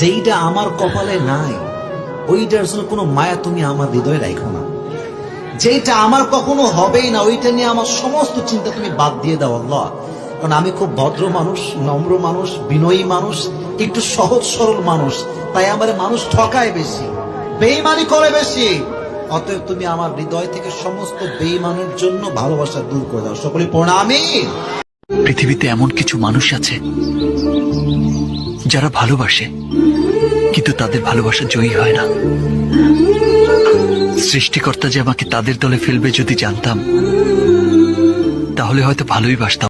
যেইটা আমার কপালে নাই, ওইটার জন্য কোনো মায়া তুমি আমার হৃদয়ে রাখো না। যেইটা আমার কখনো হবেই না, ওইটা নিয়ে আমার সমস্ত চিন্তা তুমি বাদ দিয়ে দাও আল্লাহ। কারণ আমি খুব ভদ্র মানুষ, নম্র মানুষ, বিনয়ী মানুষ, একটু সহজ সরল মানুষ, তাই আমার মানুষ ঠকায় বেশি, বেইমানি করে বেশি। অতএব তুমি আমার হৃদয় থেকে সমস্ত বেইমানের জন্য ভালোবাসা দূর করে দাও। সকলে প্রণামী পৃথিবীতে এমন কিছু মানুষ আছে যারা ভালোবাসে কিন্তু তাদের ভালোবাসা জয়ী হয় না সৃষ্টিকর্তা যে আমাকে তাদের দলে ফেলবে যদি জানতাম তাহলে হয়তো ভালোই বাসতাম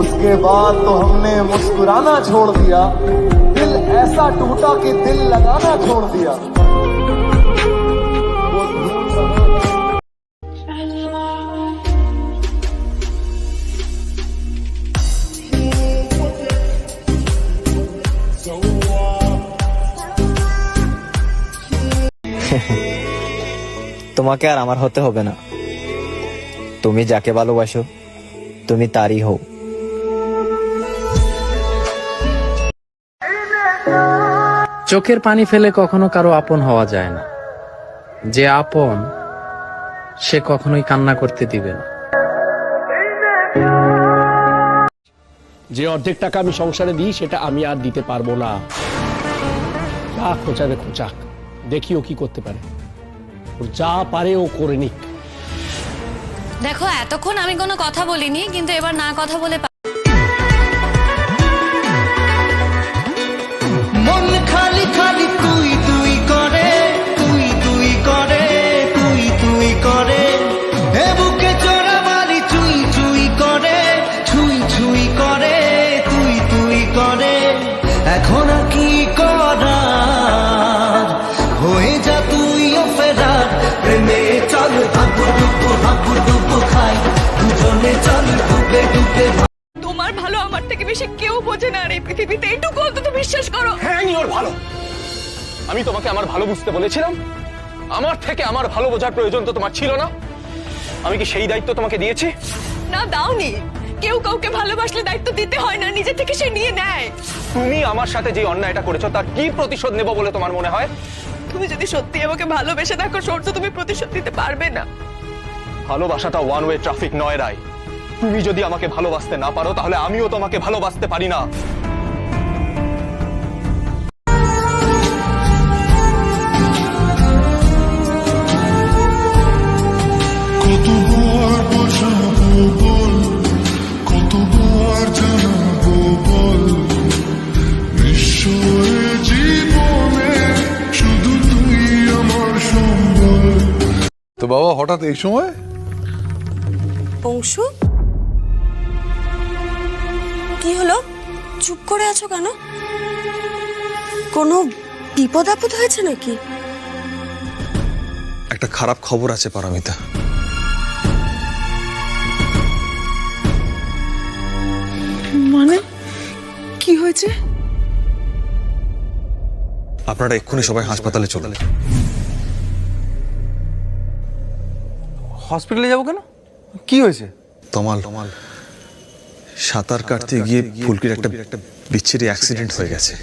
उसके बाद तो हमने मुस्कुराना छोड़ दिया दिल ऐसा टूटा कि दिल लगाना छोड़ दिया তোমাকে আর আমার হতে হবে না। তুমি যাকে ভালোবাসো তুমি তারই হও। চোখের পানি ফেলে কখনো কারও আপন হওয়া যায় না। যে আপন সে কখনোই কান্না করতে দিবে না। যে অর্ধেক টাকা আমি সংসারে দিই সেটা আমি আর দিতে পারব না। যা খোঁচাবে খোঁচাক। দেখি ও কি করতে পারে। ওর যা পারে ও করে নিক। দেখো, এতক্ষণ আমি কোনো কথা বলিনি, কিন্তু এবার না কথা বলে ফেরার প্রেমে চল হাবু ডুবু হাবু ডুবু খাই। দুজনে চল ডুবে ডুবে তোমার ভালো আমার থেকে বেশি কেউ বোঝে না এই পৃথিবীতে। এইটুকু অন্তত বিশ্বাস করো। হ্যাঁ ওর ভালো। আমি তোমাকে আমার ভালো বুঝতে বলেছিলাম। আমার থেকে আমার ভালো বোঝার প্রয়োজন তো তোমার ছিল না। আমি কি সেই দায়িত্ব তোমাকে দিয়েছি? না দাওনি। কেউ কাউকে ভালোবাসলে দায়িত্ব দিতে হয় না নিজে থেকে সে নিয়ে নেয়। তুমি আমার সাথে যে অন্যায়টা করেছ তার কি প্রতিশোধ নেব বলে তোমার মনে হয়? তুমি যদি সত্যি আমাকে ভালোবেসে থাকো সূর্য তুমি প্রতিশোধ দিতে পারবে না। ভালোবাসাটা ওয়ান ওয়ে ট্রাফিক নয়, রায়। তুমি যদি আমাকে ভালোবাসতে না পারো, তাহলে আমিও তোমাকে ভালোবাসতে পারি না। তো বাবা হঠাৎ এই সময়? অংশু? কি হলো? চুপ করে আছো কেন? কোনো বিপদ আপদ হয়েছে নাকি? একটা খারাপ খবর আছে পারামিতা। মানে? কি হয়েছে? আপনারা এক্ষুনি সবাই হাসপাতালে চলে হসপিটালে যাব কেন? কি হয়েছে? তমাল তমাল। সাঁতার কাটতে গিয়ে ফুলকির একটা একটা বিচ্ছিরি অ্যাক্সিডেন্ট হয়ে গেছে।